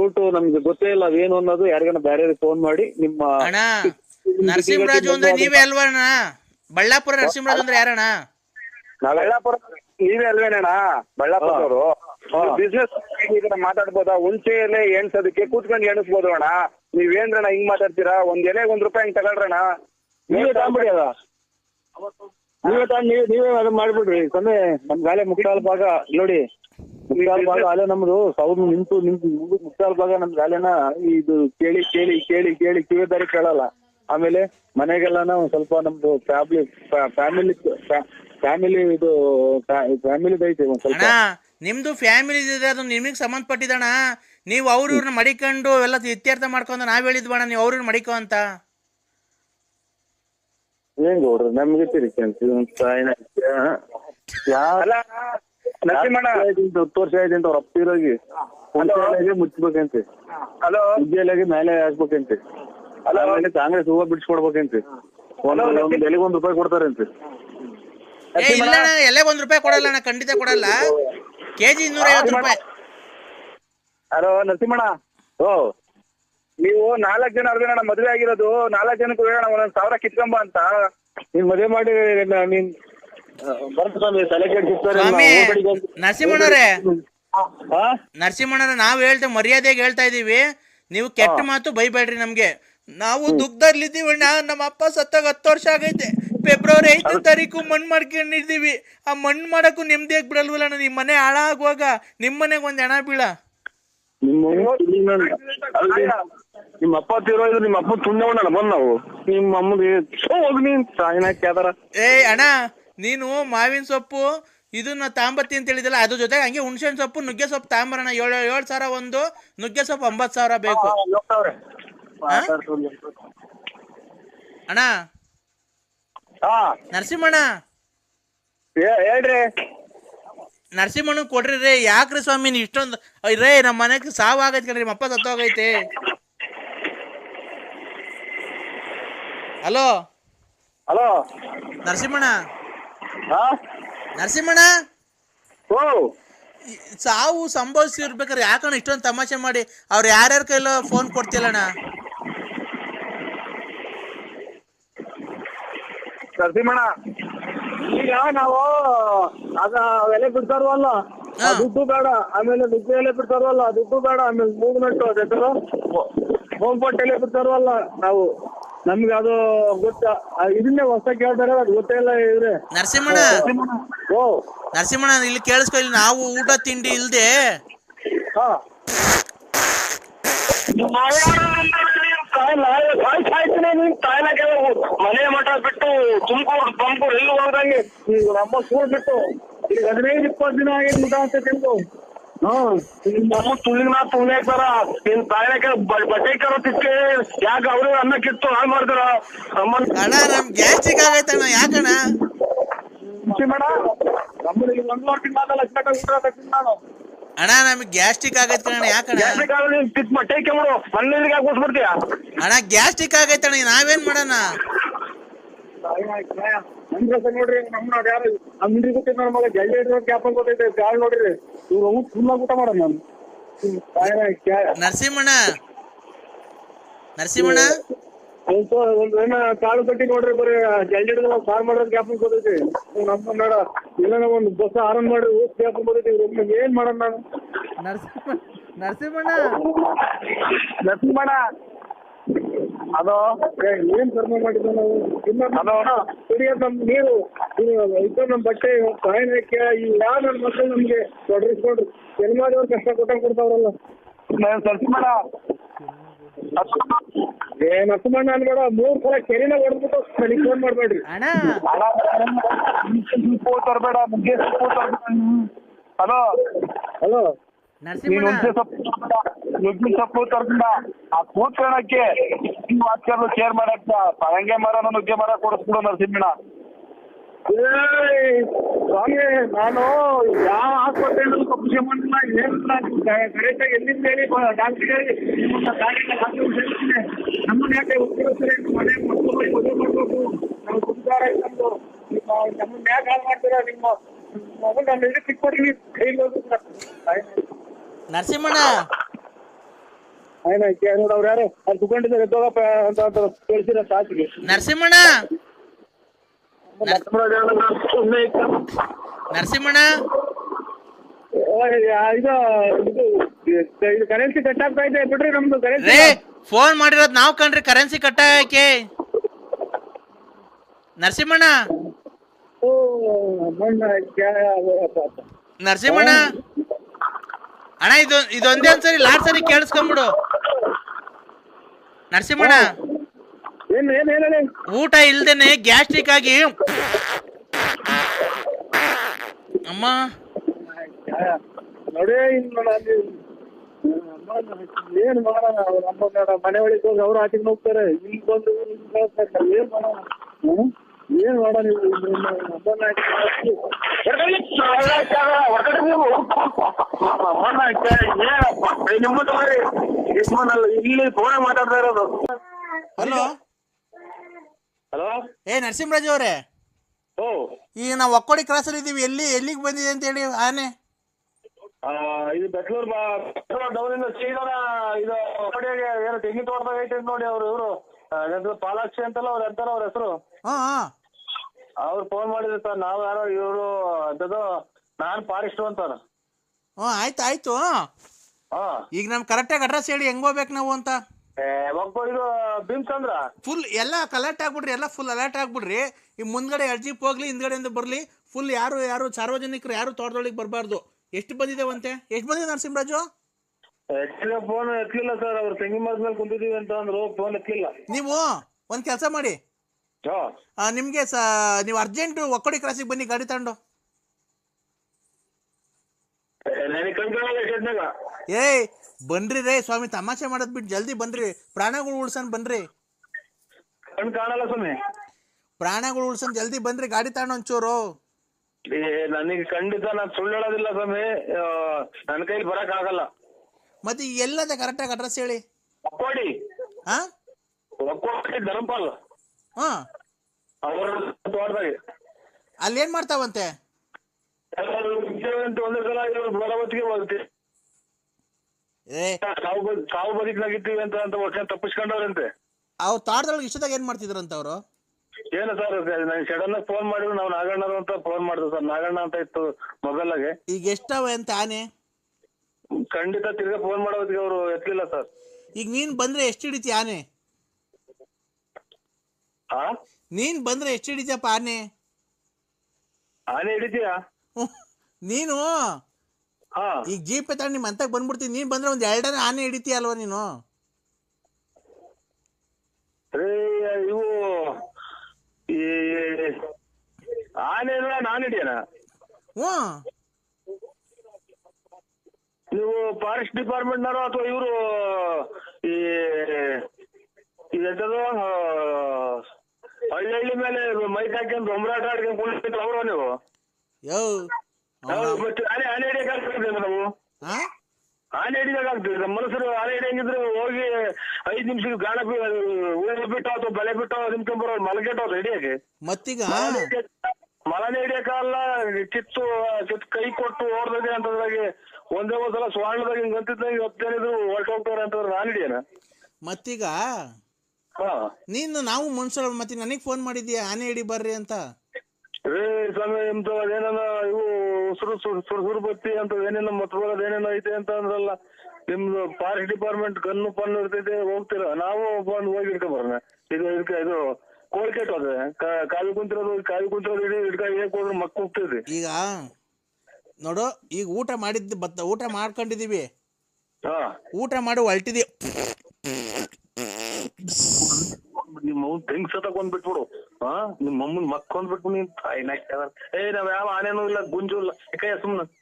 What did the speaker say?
Root ನಮ್ಗೆ ಗೊತ್ತೇ ಇಲ್ಲ ಅದೇನು ಅನ್ನೋದು ಯಾರಿಗಾನ ಬೇರೆ ಫೋನ್ ಮಾಡಿ ನಿಮ್ಮ ಅಣ್ಣ ನರಸಿಂಹರಾಜು ಅಂದ್ರೆ ನೀವೇ ಅಲ್ವಾ ಅಣ್ಣ? ಬಳ್ಳಾಪುರ ನರಸಿಂಹರಾಜು ಅಂದ್ರೆ ಯಾರಣ್ಣ? ಬಳ್ಳಾಪುರ ನೀವೇ ಅಲ್ವೇನಣ್ಣ? ಬಳ್ಳಾಪುರದವರು. ಬಿಸ್ನೆಸ್ ಮಾತಾಡ್ಬೋದಾ? ಹುಂಚೆಯಲ್ಲೇ ಎಣ್ಸೋದಕ್ಕೆ ಕೂತ್ಕೊಂಡು ಎಣಿಸ್ಬೋದು ಅಣ್ಣ. ನೀವೇನ್ರಣ ಹಿಂಗ್ ಮಾತಾಡ್ತೀರಾ? ಒಂದ್ ಎಲೆ ಒಂದ್ ರೂಪಾಯಿ ಹಿಂಗ್ ತಗೊಳ್ರಣ ನೀವೇ ತಗೊಂಬಿಡಿ ಅದ ನೀವೇ ತಗೊಂಡ್ ನೀವೇ ನೀವೇ ಅದನ್ನ ಮಾಡ್ಬಿಡ್ರಿ. ಸಮಯ ನಮ್ ಗಾಲೆ ಮುಕ್ಕಾಲ್ ಭಾಗ. ನೋಡಿ. ಮುಕ್ಕಾಲ್ ಭಾಗ ಅಲೆ ನಮ್ದು ಸೌಂಡ್ ನಿಂತು ನಿಂತು ಮುಗಿದ್ ಮುಕ್ಕಾಲ್ ಭಾಗ ನಮ್ದು ಅಲೆನ ಇದು ಕೇಳಿ ಕೇಳಿ ಕೇಳಿ ಕೇಳಿ ಕಿವಿದಾರಿ ಕೇಳಲ್ಲ. ಆಮೇಲೆ ಮನೆಗೆಲ್ಲಾನ ಒಂದ್ ಸ್ವಲ್ಪ ನಮ್ದು ಫ್ಯಾಮಿಲಿ ಫ್ಯಾಮಿಲಿ ಫ್ಯಾಮಿಲಿ ಇದು ಫ್ಯಾಮಿಲಿ ಐತೆ ಒಂದ್ ಸ್ವಲ್ಪ. ಅಣ್ಣ ನಿಮ್ದು ಫ್ಯಾಮಿಲಿ ಇದೆ ಅದು ನಿಮಗೆ ಸಂಬಂಧಪಟ್ಟಿದಣ್ಣ ನೀವು ಅವ್ರ ಇವ್ರನ್ನ ಮಡಿಕೊಂಡು ಎಲ್ಲ ಇತ್ಯರ್ಥ ಮಾಡ್ಕೊಂಡು ನಾವ್ ಹೇಳಿದ್ವಣ್ಣ ನೀವು ಅವ್ರ ಮಡಿಕೋ ಅಂತ. ಏನ್ ಗೌಡ್ರ ನಮ್ಗೆ ತಿರುಗಿ ಅಲ್ಲ ನರಸಿಂಹಣ್ಣ ಹತ್ತು ವರ್ಷ ಆಯ್ತು ಅಂತ ಅವ್ರ ಅಪ್ಪಿರೋಗಿ ಹುಂಚೆಲೆಗೆ ಮುಚ್ಚಬೇಕಂತೆ ಹಲೋ. ಉಜ್ಜೆಲೆಗೆ ಮೇಲೆ ಹಾಕ್ಬೇಕಂತೆ ಆಮೇಲೆ ಕಾಂಗ್ರೆಸ್ ಹೂವ ಬಿಡಿಸ್ಕೊಡ್ಬೇಕಂತೆ. ಒಂದ್ ಒಂದ್ ಎಲೆಗೆ ಒಂದ್ ರೂಪಾಯಿ ಕೊಡ್ತಾರಂತೆ. ಏ ಇಲ್ಲ ಅಣ್ಣ ಎಲ್ಲೇ ಒಂದ್ ರೂಪಾಯಿ ಕೊಡಲ್ಲ ಅಣ್ಣ ಖಂಡಿತ ಕೊಡಲ್ಲ. ಕೆಜಿ ಇನ್ನೂರ ಐವತ್ತು ರೂಪಾಯಿ. ಹಲೋ ನರಸಿಂಹಣ್ಣ. ಓ. ನೀವು ನಾಲ್ಕು ಜನ ಅರ್ಧ ಮದುವೆ ಆಗಿರೋದು ನಾಲ್ಕು ಜನಕ್ಕೆ ಒಂದೊಂದ್ ಸಾವಿರ ಕಿತ್ಕೊಂಬ ಅಂತ. ನೀನ್ ಮದುವೆ ಮಾಡಿ ನೀನ್ ಸ್ವಾಮಿ ನರಸಿಂಹಣ್ಣವ್ರೆ ಹಾ? ನರಸಿಂಹಣ್ಣವ್ರೆ ನಾವು ಹೇಳ್ತೇವೆ ಮರ್ಯಾದೆಗೆ ಹೇಳ್ತಾ ಇದೀವಿ. ನೀವು ಕೆಟ್ಟ ಮಾತು ಬೈಬೇಡ್ರಿ ನಮ್ಗೆ. ನಾವು ದುಃಖದಲ್ಲಿದ್ದೀವಣ್ಣ ನಮ್ಮ ಅಪ್ಪ ಸತ್ತಾಗ ಹತ್ತು ವರ್ಷ ಆಗೈತೆ. ಫೆಬ್ರವರಿ ಐದನೇ ತಾರೀಕು ಮಣ್ಣು ಮಾಡ್ಕೊಂಡಿದ್ದೀವಿ ಆ ಮಣ್ಣು ಮಾಡಕ್ಕೂ ನೆಮ್ಮದಿಯಾಗಿ ಬಿಡಲ್ವಲ್ಲ ನಿಮ್ ನಿಮ್ಮ ಮನೆ ಹಾಳಾಗುವಾಗ ನಿಮ್ಮ ಮನೆಗೆ ಒಂದು ಹೆಣ ಬೀಳ. ನಿಮ್ಮ ಅಪ್ಪ ನಿಮ್ಮ ಅಪ್ಪ ತೀರೋಯ್ದು ನಿಮ್ಮ ಅಪ್ಪ ತುಂಡವಣ್ಣ ಬಂದ್ ನಾವು. ನಿಮ್ಮ ಅಮ್ಮಗೆ ಹೋಗ್ ನೀನ್ ಸಾಯಿನ ಕ್ಯಾದಾರ ಏ ಅಣ್ಣ ನೀನು ಮಾವಿನ ಸೊಪ್ಪು ಇದನ್ನ ತಾಂಬತ್ತಿ ಅಂತ ಹೇಳಿದಲ್ಲ ಅದ್ರ ಜೊತೆಗೆ ಹಂಗೆ ಹುಣಸೆ ಸೊಪ್ಪು ನುಗ್ಗೆ ಸೊಪ್ಪು ತಾಂಬರಣ ಏಳು ಏಳು ಸಾವಿರ ಒಂದು ನುಗ್ಗೆ ಸೊಪ್ಪು ಒಂಬತ್ತು ಸಾವಿರ ಬೇಕು. ಅಣ್ಣ? ನರಸಿಂಹಣ್ಣ? ಹೇಳ್ರಿ. ನರಸಿಂಹಣ್ಣ ಕೊಡ್ರಿ ರೇ ಯಾಕ್ರಿ ಸ್ವಾಮಿ ನೀವು ಇಷ್ಟೊಂದು ರೇ ನಮ್ಮ ಮನೆಗೆ ಸಾವು ಆಗೈತೆ ಕಣ್ರಿ ನಿಮ್ಮ ಅಪ್ಪ ಸತ್ತೋಗೈತೆ. ಹಲೋ? ಹಲೋ? ನರಸಿಂಹಣ್ಣ? ನರಸಿಂಹಣ್ಣ? ಓ ಸಾವು ಸಂಭವಿಸಿರ್ಬೇಕಾದ್ರೆ ಯಾಕಣ್ಣ ಇಷ್ಟೊಂದು ತಮಾಷೆ ಮಾಡಿ? ಅವ್ರು ಯಾರ್ಯಾರ ಕೈಲೋ ಫೋನ್ ಕೊಡ್ತಿಲ್ಲಣ್ಣ? ನರಸಿಂಹಣ್ಣ ಈಗ ನಾವು ಅದ ಎಲೆ ಬಿಡ್ತಾರವಲ್ಲ ದುಡ್ಡು ಬೇಡ ಆಮೇಲೆ ದುಡ್ಡು ಎಲೆ ಬಿಡ್ತಾರವಲ್ಲ ದುಡ್ಡು ಬೇಡ ಆಮೇಲೆ ಮೂಗ್ನಟ್ಟು ಹೋಮ್. ಹೋಗ್ಬಟ್ಟು ಎಲೆ ಬಿಡ್ತಾರವಲ್ಲ ನಾವು? ನಮ್ಗೆ ಅದು ಗೊತ್ತ. ಇದನ್ನೇ ಹೊಸ ಕೇಳ್ತಾರೆ ಅದು ಗೊತ್ತೇ ಇಲ್ಲ ಇವ್ರೆ. ನರಸಿಂಹಣ್ಣ! ಓ. ನರಸಿಂಹಣ್ಣ ಇಲ್ಲಿ ಕೇಳಿಸ್ಕೊ ಇಲ್ಲಿ ನಾವು ಊಟ ತಿಂಡಿ ಇಲ್ದೆ? ಹಾ. ಮನೆ ಮಠ ಬಿಟ್ಟು ತುಮಕೂರು ತುಮಕೂರು ಎಲ್ಲಿ ಹೋದಂಗೆ ಈಗ ನಮ್ಮ ಸ್ಕೂಲ್ ಬಿಟ್ಟು ಈಗ ಹದಿನೈದು ಇಪ್ಪತ್ತು ದಿನ ಆಗಿದೆ ಊಟ ಅಂತ ತಿಂದು. ಹ್ಮ್. ನಮ್ಮ ತುಳಿನ ತುಳಿಯಾಕ್ತಾರ ನಿನ್ ತಾಯಿನಾಕ ಬಟ್ಟೆ ಕರೋತಿಕ್ಕೆ ಯಾಕೆ ಅವ್ರಿಗೆ ಅನ್ನ ಕಿತ್ತು ಹಾಳು ಮಾಡ್ತಾರ ಅಣ್ಣ ನಮ್ ಗ್ಯಾಸ್ಟ್ರಿಕ್ ಆಗೈತಣ್ಣ ಯಾಕಣ್ಣ? ಅಣ್ಣ ನಮ್ಗೆ ಗ್ಯಾಸ್ಟ್ರಿಕ್ ಆಗೈತೆ ಕಣ ಯಾಕಣ್ಣ? ಗ್ಯಾಸ್ಟ್ರಿಕ್ ಆಗಲಿ ಕಿತ್ ಮೊಟ್ಟೆ ಕೆಮ್ಮಡು ಮಣ್ಣಿಗೆ ಹಾಕ್ಬಿಡ್ತೀಯ ಅಣ್ಣ ಗ್ಯಾಸ್ಟ್ರಿಕ್ ಆಗೈತಣ್ಣ ನಾವೇನ್ ಮಾಡೋಣ? ನೋಡ್ರಿ ಯಾರು ಅಂಗಡಿ ಗೊತ್ತಿದ್ ನನ್ನ ಮಗ ಜಲ್ದಿ ಹಿಡಿದ ಕ್ಯಾಪ್ ಗೊತ್ತೈತೆ ಗಾಳಿ ನೋಡ್ರಿ ಇವ್ರು ಊಟ ಫುಲ್ ಊಟ ಮಾಡೋಣ ನಾನು ನರಸಿಂಹಣ್ಣ. ನರಸಿಂಹಣ್ಣ. ಒಂದ್ ಏನ ಕಾಳು ಕಟ್ಟಿ ನೋಡ್ರಿ ಬರೀ ಜಲ್ದಿ ಹಿಡಿದ ಸಾರ್ ಮಾಡೋದ್ ಗ್ಯಾಪ್ ಗೊತ್ತೈತಿ ನಮ್ಮ ನೋಡ ಇಲ್ಲ ಒಂದು ಬಸ್ ಆರನ್ ಮಾಡ್ರಿ ಊಟ ಗ್ಯಾಪ್ ಗೊತ್ತೈತಿ ಇವ್ರು ಏನ್ ಮಾಡೋಣ ನಾನು ನರಸಿಂಹ ನರಸಿಂಹಣ್ಣ. ನರಸಿಂಹಣ್ಣ. ಅದು ಏ, ಏನ್ ಕರ್ಮ ಮಾಡಿದ್ವಿ ನಾವು? ಕುಡಿಯೋದ್ ನಮ್ ನೀರು ಇದು ನಮ್ ಬಟ್ಟೆ ಸಾಯನಕ್ಕೆ ಈ ಯಾವ ನನ್ನ ಮಕ್ಕಳು ನಮ್ಗೆ ತೊಡರಿಸ್ಕೊಂಡ್ರು ಜನ್ಮಾದವ್ರು ಕಷ್ಟ ಕೊಟ್ಟ ಕೊಡ್ತಾವ್ರಲ್ಲ? ನರಸಿಂಹಣ್ಣ ಏ ನರಸಿಂಹಣ್ಣ ಅನ್ಬೇಡ ಮೂರ್ ಸಲ ಕೆರೆನ ಹೊಡೆದ್ಬಿಟ್ಟು ನನಗೆ ಫೋನ್ ಮಾಡ್ಬೇಡ್ರಿ. ತರಬೇಡ ತರಬೇಡ ಹಲೋ? ಹಲೋ? ನೀನ್ ನುಗ್ಗೆ ಸೊಪ್ಪು ತರ್ಬೇಡ. ಆ ಸೊಪ್ಪು ತರ್ಬೇಡ ಭಾಸ್ಕರ್ ಚೇರ್ ಮಾಡಕ್ ಪರಂಗೆ ಮರ ನುಗ್ಗೆ ಮರ ಕೊಡಿಸ್ಬಿಡು ನರಸಿಂಹಣ್ಣ. ಸ್ವಾಮಿ ನಾನು ಯಾವ ಆಸ್ಪತ್ರೆಯಲ್ಲೂ ತಪ್ಪು ಮಾಡಿಲ್ಲ ಏನಿಲ್ಲ ಕರೆಕ್ಟಾಗಿ ಎಲ್ಲಿಂದ ಹೇಳಿ ಡಾಕ್ಟರ್ ಹೇಳಿ. ನಿಮ್ಮನ್ನ ಗಾಡಿಯಲ್ಲಿ ಹಾಕಿ ಸೇರಿಸ್ತೀನಿ. ನಮ್ಮನ್ನ ಯಾಕೆ ಉತ್ತರಿಸ್ತಾರೆ ಮನೆ ಮಕ್ಕಳು ಮದುವೆ ಮಾಡ್ಬೇಕು. ನಾವು ಸಂಸಾರ ಇಲ್ಲಂದು ನಿಮ್ಮ ನಮ್ಮನ್ನ ಯಾಕೆ ಹಾಳು ಮಾಡ್ತೀರಾ? ನಿಮ್ಮ ಮೊಬೈಲ್ ನಾನು ಎಲ್ಲಿ ಸಿಕ್ಕೊಡಿ ಕೈಲಿ ನರಸಿಂಹಣ್ಣ. ಆಯ್ತು ನೋಡು ಅವ್ರು ಯಾರು? ಅಲ್ಲಿ ಕುತ್ಕೊಂಡಿದ್ದಾರೆ. ಎದ್ದೋಗಪ್ಪ ಅಂತ ಅಂತ ಕಳ್ಸಿರ ಸಾಕಿಗೆ ನರಸಿಂಹಣ್ಣ! ಸುಮ್ಮನೆ ನರಸಿಂಹಣ್ಣ ಇದು ಇದು ಕರೆನ್ಸಿ ಕಟ್ ಆಗ್ತಾ ಇದೆ. ಬಿಡ್ರಿ ನಮ್ದು ಕರೆನ್ಸಿ ರೇ ಫೋನ್ ಮಾಡಿರೋದ್ ನಾವ್ ಕಣ್ರಿ. ಕರೆನ್ಸಿ ಕಟ್ಟಾಕೆ ನರಸಿಂಹಣ್ಣ! ಓ ಮಣ್ಣ ಕ್ಯಾ- ನರಸಿಂಹಣ್ಣ! ಅಣ್ಣ ಇದು ಇದೊಂದೇ ಒಂದ್ಸರಿ ಲಾಸ್ಟ್ ಸರಿ ಕೇಳಿಸ್ಕೊಂಬಿಡು. ನರಸಿಂಹಣ್ಣ. ಏನ್ ಏನ್ ಏನ್? ಹೇಳಿ ಊಟ ಇಲ್ದೇನೆ ಗ್ಯಾಸ್ಟ್ರಿಕ್ ಆಗಿ. ಅಮ್ಮ. ನೋಡಿ ಇನ್ನು ನಾನು ಏನ್ ಮಾಡೋಣ? ಅವ್ರು ನಮ್ಮ ಮನೆ ಒಳಗೆ ಹೋಗಿ ಅವ್ರು ಆಚೆಗೆ ಹೋಗ್ತಾರೆ. ಇಲ್ಲಿ ಬಂದು ಏನ್ ಮಾಡೋಣ. ಏನ್ ಮಾಡೋಣ ಹ್ಮ್? ನಮ್ಮನ್ನ ಹಾಕಿ- ಇಲ್ಲಿ ಫೋನ್ ಮಾತಾಡ್ತಾ ಇರೋದು. ಹಲೋ? ಹಲೋ? ಏ ನರಸಿಂಹರಾಜ್ ಅವರೇ. ಓ ಈಗ ನಾವು ಒಕ್ಕೋಡಿ ಕ್ರಾಸಲ್ಲಿ ಇದೀವಿ ಎಲ್ಲಿ ಎಲ್ಲಿಗೆ ಬಂದಿದೆ ಅಂತ ಹೇಳಿ ಆನೆ. ಆ, ಇದು ಬೆಟ್ಲೂರ್ ಡೌನಿಂದ ಸೀದಾ ಇದು ಕಡೆಗೆ ಏನು ತೆಂಗಿನ ತೋಟದಾಗ ಐತೆ ನೋಡಿ ಅವ್ರು ಇವರು. ಪಾಲಾಕ್ಷಿ ಅಂತಲ್ಲ ಅವ್ರು ಅಂತಾರ ಅವ್ರ ಹೆಸರು. ಹಾ ಹಾ. ಅವ್ರು ಫೋನ್ ಮಾಡಿದ್ರು ಸರ್ ನಾವು ಯಾರೋ ಇವರು ಅಂತದ್ದು ನಾನ್ ಫಾರೆಸ್ಟ್ ಅಂತಾರ ಹ್ಞೂ ಆಯ್ತು ಆಯ್ತು. ಹಾ. ಈಗ ನಮ್ ಕರೆಕ್ಟಾಗಿ ಅಡ್ರೆಸ್ ಹೇಳಿ ಹೆಂಗ್ ಹೋಗ್ಬೇಕು ನಾವು ಅಂತ? ಏ, ಒಬ್ಬ ಇದು ಭೀಮ್ಚಂದ್ರ. ಫುಲ್ ಎಲ್ಲ ಕಲೆಕ್ಟ್ ಆಗ್ಬಿಡ್ರಿ ಎಲ್ಲ ಫುಲ್ ಅಲರ್ಟ್ ಆಗ್ಬಿಡ್ರಿ. ಈ ಮುಂದ್ಗಡೆ ಅರ್ಜಿ ಹೋಗ್ಲಿ ಹಿಂದ್ಗಡೆಯಿಂದ ಬರ್ಲಿ. ಫುಲ್ ಯಾರು ಯಾರು ಸಾರ್ವಜನಿಕರು ಯಾರು ತೋಟದೊಳಗೆ ಬರಬಾರ್ದು. ಎಷ್ಟು ಅಂತೆ ಎಷ್ಟು ಬಂದಿದೆ ನರಸಿಂಹರಾಜು? ಫೋನ್ ಎತ್ತಲಿಲ್ಲ ಸರ್ ಅವ್ರು ತೆಂಗಿನ ಮರದ ಮೇಲೆ ಕುಂತಿದೀವಿ ಅಂತ ಅಂದ್ರು ಫೋನ್ ಎತ್ತಲಿಲ್ಲ ನೀವು ಒಂದ್ ಕೆಲಸ ಮಾಡಿ. ಹಾ. ನಿಮಗೆ ಸ ನೀವು ಅರ್ಜೆಂಟು ಒಕ್ಕಡಿ ಕ್ರಾಸಿಗೆ ಬನ್ನಿ ಗಾಡಿ ತಗೊಂಡು. ಏಯ್ ಬನ್ರಿ ರೇ ಸ್ವಾಮಿ ತಮಾಷೆ ಮಾಡದ್ ಬಿಟ್ಟು ಜಲ್ದಿ ಬನ್ರಿ. ಪ್ರಾಣಗಳು ಉಳ್ಸನ್ ಬನ್ರಿ. ಕಣ್ ಕಾಣಲ್ಲ ಸ್ವಾಮಿ. ಪ್ರಾಣಗಳು ಉಳ್ಸನ್ ಜಲ್ದಿ ಬನ್ರಿ ಗಾಡಿ ತಾಣ ಒಂಚೂರು. ನನಗೆ ಖಂಡಿತ ನಾನು ಸುಳ್ಳು ಹೇಳೋದಿಲ್ಲ ಸ್ವಾಮಿ. ನನ್ನ ಕೈಲಿ ಬರಕ್ ಆಗಲ್ಲ. ಮತ್ತೆ ಎಲ್ಲದ ಕರೆಕ್ಟ್ ಆಗಿ ಅಡ್ರೆಸ್ ಹೇಳಿ. ಒಕ್ಕೋಡಿ. ಹಾ ಒಕ್ಕೋಡಿ ಧರ್ಮಪಾಲ್. ಹಾ. ಅವ್ರ ತೋಟದಾಗೆ. ಅಲ್ಲಿ ಏನ್ ಮಾಡ್ತಾವಂತೆ? ವಿದ್ಯಾವಂತ ಒಂದೇ ಸಲ ಬರೋ ಹೊತ್ತಿಗೆ ಹೋಗ್ತೀವಿ ಏ. ಸಾವು ಸಾವು ಅಂತ ಅಂತ ವರ್ಷ ತಪ್ಪಿಸ್ಕೊಂಡವ್ರಂತೆ. ಅವ್ರು ತೋಟದೊಳಗೆ ಇಷ್ಟದಾಗ ಏನು ಮಾಡ್ತಿದ್ರಂತ ಅವರು? ಏನು ಸರ್ ನಾನು ಸಡನ್ ಆಗಿ ಫೋನ್ ಮಾಡಿದ್ರು ನಾವು ನಾಗಣ್ಣರು ಅಂತ ಫೋನ್ ಮಾಡಿದ್ರು ಸರ್. ನಾಗಣ್ಣ ಅಂತ ಇತ್ತು ಮೊಬೈಲ್ ಆಗಿ ಈಗ ಎಷ್ಟವ ಅಂತ ಆನೆ? ಖಂಡಿತ ತಿರ್ಗಾ ಫೋನ್ ಮಾಡೋ ಹೊತ್ತಿಗೆ ಅವರು ಎತ್ತಲಿಲ್ಲ ಸರ್. ಈಗ ನೀನ್ ಬಂದ್ರೆ ಎಷ್ಟು ಹಿಡಿತಿ ಆನೆ? ಹಾ ನೀನು ಬಂದ್ರೆ ಎಷ್ಟು ಹಿಡಿತಪ್ಪ ಆನೆ? ಆನೆ ಹಿಡಿತೀಯಾ. ನೀನು? ಹಾ. ಈಗ ಜೀಪ್ ತಗೊಂಡು ನಿಮ್ಮ ಅಂತಕ್ಕೆ ಬಂದ್ಬಿಡ್ತೀನಿ. ನೀನ್ ಬಂದ್ರೆ ಒಂದ್ ಎರಡನೇ ಆನೆ ಹಿಡಿತೀಯ ಅಲ್ವಾ ನೀನು? ರೇ ಇವು ಈ ಆನೆ ನಾನು ಹಿಡಿಯೋಣ ಹ್ಞೂ. ನೀವು ಫಾರೆಸ್ಟ್ ಡಿಪಾರ್ಟ್ಮೆಂಟ್ನವರು ಅಥವಾ ಇವರು ಈ ಇದೆಂತದು ಆ, ಹಳ್ಳಿ ಹಳ್ಳಿ ಮೇಲೆ ಮೈಕ್ ಹಾಕ್ಯಂತ ಒಂಬರಾಟ ಆಡ್ಕೊಂಡು ಕುಳಿತು ಅವರು ನೀವು? ಯೋ. ನಾವು ಮತ್ತೆ ಆನೆ ಆನೆ ಹಿಡಿಯಕ್ಕಾಗ್ತದೆ ನಾವು? ಹಾಂ ಆನೆ ಹಿಡಿಬೇಕಾಗ್ತದೆ ನಮ್ಮ ಮನಸ್ಸರು ಆನೆ ಹಿಡಿಯಂಗಿದ್ರೆ ಹೋಗಿ ಐದ್ ನಿಮಿಷ ಗಾಣ ಊರ ಬಿಟ್ಟು ಅಥವಾ ಬಲೆ ಬಿಟ್ಟು ನಿಮ್ಕೊಂಬರೋ ಮಲಗೆಟ್ಟವ್ರು ಹಿಡಿಯಕ್ಕೆ. ಮತ್ತೀಗ? ಮಲನೆ ಹಿಡಿಯಕ್ಕಾಗಲ್ಲ ಕಿತ್ತು ಕಿತ್ತು ಕೈ ಕೊಟ್ಟು ಓಡ್ದದೆ ಅಂತದ್ರಾಗೆ ಒಂದೇ ಒಂದ್ಸಲ ಸ್ವರ್ಣದಾಗ ಹಿಂಗ್ ಅಂತಿದ್ದಾಗ ಇವತ್ತೇನಿದ್ರು ಹೊರಟು ಹೋಗ್ತಾರೆ ಅಂತಂದ್ರೆ ನಾನು ಹಿಡಿಯನ? ಮತ್ತೀಗ? ಹಾ. ನೀನು ನಾವು ಮನುಷ್ಯರ ಮತ್ತೆ ನನಗೆ ಫೋನ್ ಮಾಡಿದ್ಯಾ? ಆನೆ ಹಿಡಿ ಬರ್ರಿ ಅಂತ. ರೇ ಸ್ವಾಮಿ ನಿಮ್ದು ಅದೇನೇನೋ ಇವು ಸುರು ಸುರು ಸುರು ಸುರು ಬತ್ತಿ ಅಂತ ಏನೇನೋ ಮತ್ ಬರೋದು ಏನೇನೋ ಐತೆ ಅಂತ ಅಂದ್ರಲ್ಲ ನಿಮ್ದು ಫಾರೆಸ್ಟ್ ಡಿಪಾರ್ಟ್ಮೆಂಟ್ ಕಣ್ಣು ಪಣ್ಣು ಇರ್ತೈತೆ ಹೋಗ್ತೀರ? ನಾವು ಬಂದು ಹೋಗಿ ಬರೋಣ ಇದು ಇದಕ್ಕೆ ಇದು ಕೋಲ್ ಕೆಟ್ಟೋದೆ ಕಾವಿ ಕುಂತಿರೋದು ಕಾವಿ ಕುಂತಿರೋದು ಇಡೀ ಹಿಡ್ಕೊಂಡು ಹೇಗೆ ಹೋದ್ರೆ ಮಕ್ಕ ಹೋಗ್ತೈತಿ ಈಗ ನೋಡು ಈಗ ಊಟ ಮಾಡಿದ್ದು ಬತ್ತ ಊಟ ಮಾಡ್ಕೊಂಡಿದೀವಿ. ಹಾ. ಊಟ ಮಾಡಿ ಹೊಲ್ಟಿದೀವಿ ನಿಮ್ಮ ಅವ್ನ್ ಡ್ರಿಂಕ್ಸ್ ತಗೊಂಡ್ ಬಿಟ್ಬಿಡು. ಹಾ ನಿಮ್ಮ ಅಮ್ಮನ್ ಮಕ್ಕೊಂದ್ ಬಿಟ್ಬಿಡು, ನೀನ್ ಏ, ನಾವ್ ಯಾವ ಆನೆನೂ ಇಲ್ಲ, ಗುಂಜು ಇಲ್ಲ. ಯಾಕೆ ಸುಮ್ನೆ.